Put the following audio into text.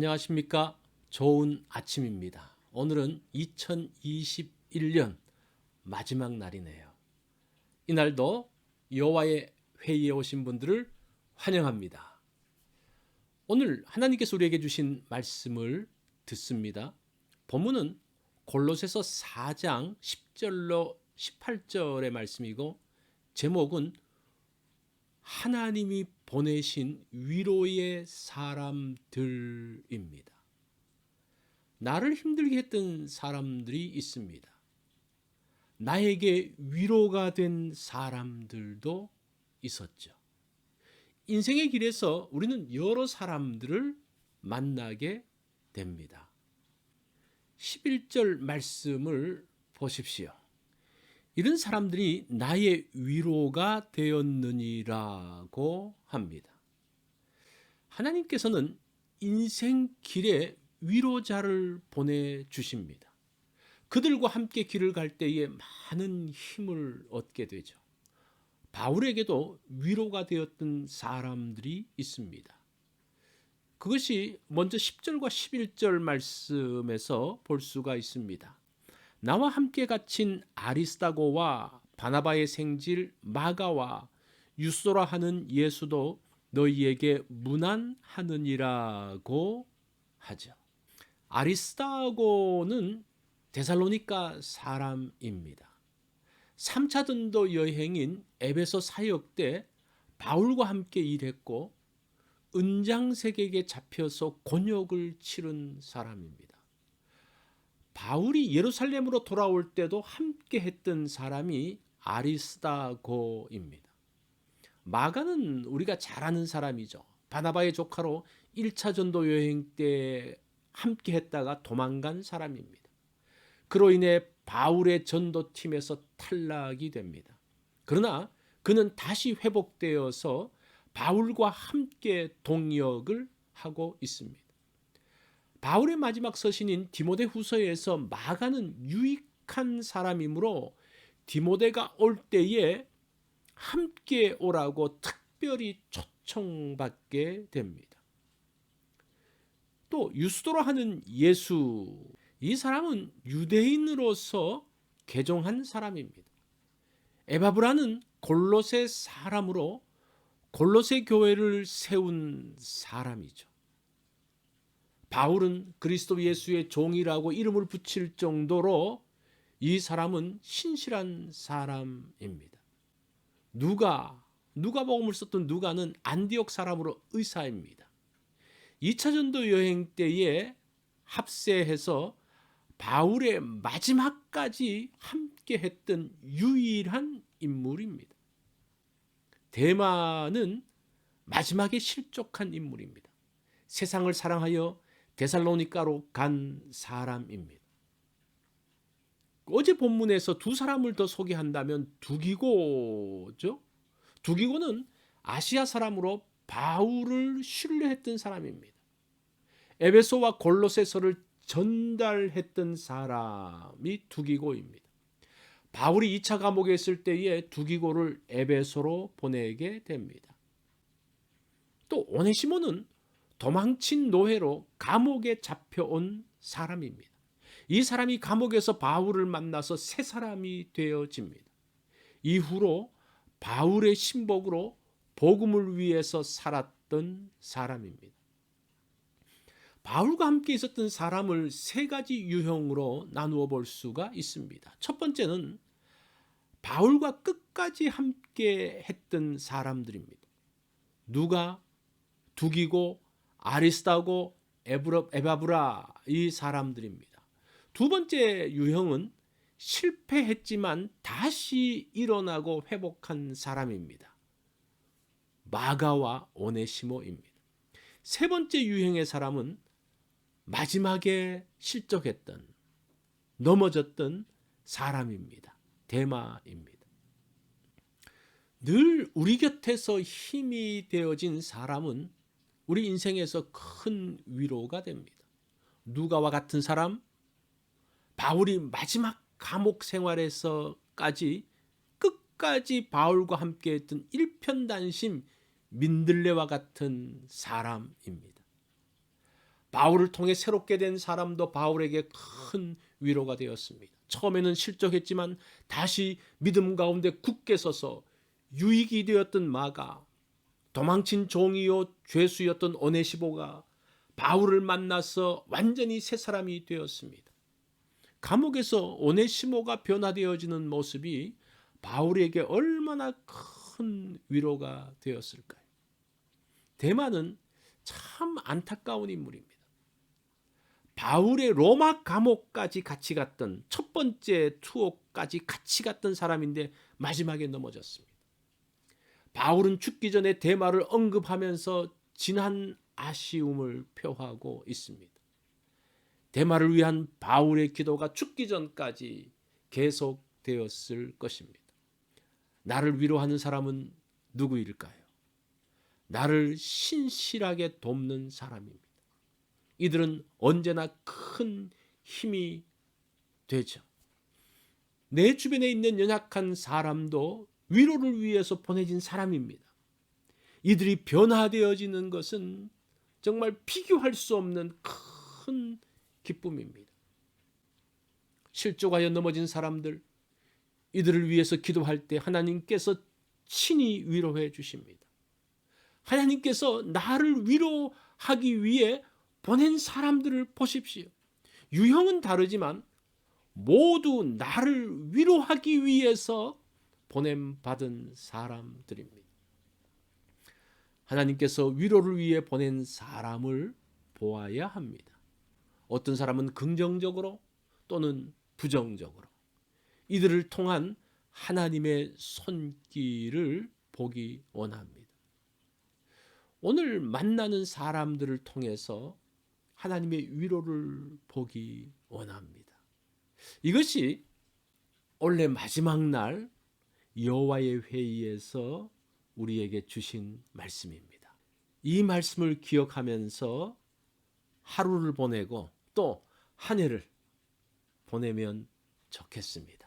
안녕하십니까. 좋은 아침입니다. 오늘은 2021년 마지막 날이네요. 이날도 여호와의 회의에 오신 분들을 환영합니다. 오늘 하나님께서 우리에게 주신 말씀을 듣습니다. 본문은 골로새서 4장 10절로 18절의 말씀이고 제목은 하나님이 보내신 위로의 사람들입니다. 나를 힘들게 했던 사람들이 있습니다. 나에게 위로가 된 사람들도 있었죠. 인생의 길에서 우리는 여러 사람들을 만나게 됩니다. 11절 말씀을 보십시오. 이런 사람들이 나의 위로가 되었느니라고 합니다. 하나님께서는 인생 길에 위로자를 보내 주십니다. 그들과 함께 길을 갈 때에 많은 힘을 얻게 되죠. 바울에게도 위로가 되었던 사람들이 있습니다. 그것이 먼저 10절과 11절 말씀에서 볼 수가 있습니다. 나와 함께 갇힌 아리스다고와 바나바의 생질 마가와 유소라 하는 예수도 너희에게 문안하느니라고 하죠. 아리스다고는 데살로니카 사람입니다. 3차 전도 여행인 에베소 사역 때 바울과 함께 일했고 은장색에게 잡혀서 곤욕을 치른 사람입니다. 바울이 예루살렘으로 돌아올 때도 함께 했던 사람이 아리스다고입니다. 마가는 우리가 잘 아는 사람이죠. 바나바의 조카로 1차 전도 여행 때 함께 했다가 도망간 사람입니다. 그로 인해 바울의 전도팀에서 탈락이 됩니다. 그러나 그는 다시 회복되어서 바울과 함께 동역을 하고 있습니다. 바울의 마지막 서신인 디모데 후서에서 마가는 유익한 사람이므로 디모데가 올 때에 함께 오라고 특별히 초청받게 됩니다. 또 유스도로 하는 예수 이 사람은 유대인으로서 개종한 사람입니다. 에바브라는 골로새 사람으로 골로새 교회를 세운 사람이죠. 바울은 그리스도 예수의 종이라고 이름을 붙일 정도로 이 사람은 신실한 사람입니다. 누가 누가 복음을 썼던 누가는 안디옥 사람으로 의사입니다. 2차 전도 여행 때에 합세해서 바울의 마지막까지 함께 했던 유일한 인물입니다. 대마는 마지막에 실족한 인물입니다. 세상을 사랑하여 데살로니카로 간 사람입니다. 어제 본문에서 두 사람을 더 소개한다면 두기고죠. 두기고는 아시아 사람으로 바울을 신뢰했던 사람입니다. 에베소와 골로새서를 전달했던 사람이 두기고입니다. 바울이 2차 감옥에 있을 때에 두기고를 에베소로 보내게 됩니다. 또 오네시모는 도망친 노예로 감옥에 잡혀온 사람입니다. 이 사람이 감옥에서 바울을 만나서 새 사람이 되어집니다. 이후로 바울의 신복으로 복음을 위해서 살았던 사람입니다. 바울과 함께 있었던 사람을 세 가지 유형으로 나누어 볼 수가 있습니다. 첫 번째는 바울과 끝까지 함께 했던 사람들입니다. 누가 두기고 아리스타고 에바브라 이 사람들입니다. 두 번째 유형은 실패했지만 다시 일어나고 회복한 사람입니다. 마가와 오네시모입니다. 세 번째 유형의 사람은 마지막에 실족했던 넘어졌던 사람입니다. 대마입니다. 늘 우리 곁에서 힘이 되어진 사람은 우리 인생에서 큰 위로가 됩니다. 누가와 같은 사람, 바울이 마지막 감옥 생활에서까지 끝까지 바울과 함께 했던 일편단심 민들레와 같은 사람입니다. 바울을 통해 새롭게 된 사람도 바울에게 큰 위로가 되었습니다. 처음에는 실족했지만 다시 믿음 가운데 굳게 서서 유익이 되었던 마가 도망친 종이요 죄수였던 오네시보가 바울을 만나서 완전히 새 사람이 되었습니다. 감옥에서 오네시모가 변화되어지는 모습이 바울에게 얼마나 큰 위로가 되었을까요? 대만은 참 안타까운 인물입니다. 바울의 로마 감옥까지 같이 갔던 첫 번째 투옥까지 같이 갔던 사람인데 마지막에 넘어졌습니다. 바울은 죽기 전에 대마를 언급하면서 진한 아쉬움을 표하고 있습니다. 대마를 위한 바울의 기도가 죽기 전까지 계속되었을 것입니다. 나를 위로하는 사람은 누구일까요? 나를 신실하게 돕는 사람입니다. 이들은 언제나 큰 힘이 되죠. 내 주변에 있는 연약한 사람도 위로를 위해서 보내진 사람입니다. 이들이 변화되어지는 것은 정말 비교할 수 없는 큰 기쁨입니다. 실족하여 넘어진 사람들, 이들을 위해서 기도할 때 하나님께서 친히 위로해 주십니다. 하나님께서 나를 위로하기 위해 보낸 사람들을 보십시오. 유형은 다르지만 모두 나를 위로하기 위해서 보냄 받은 사람들입니다. 하나님께서 위로를 위해 보낸 사람을 보아야 합니다. 어떤 사람은 긍정적으로 또는 부정적으로 이들을 통한 하나님의 손길을 보기 원합니다. 오늘 만나는 사람들을 통해서 하나님의 위로를 보기 원합니다. 이것이 원래 마지막 날 여호와의 회의에서 우리에게 주신 말씀입니다. 이 말씀을 기억하면서 하루를 보내고 또 한 해를 보내면 좋겠습니다.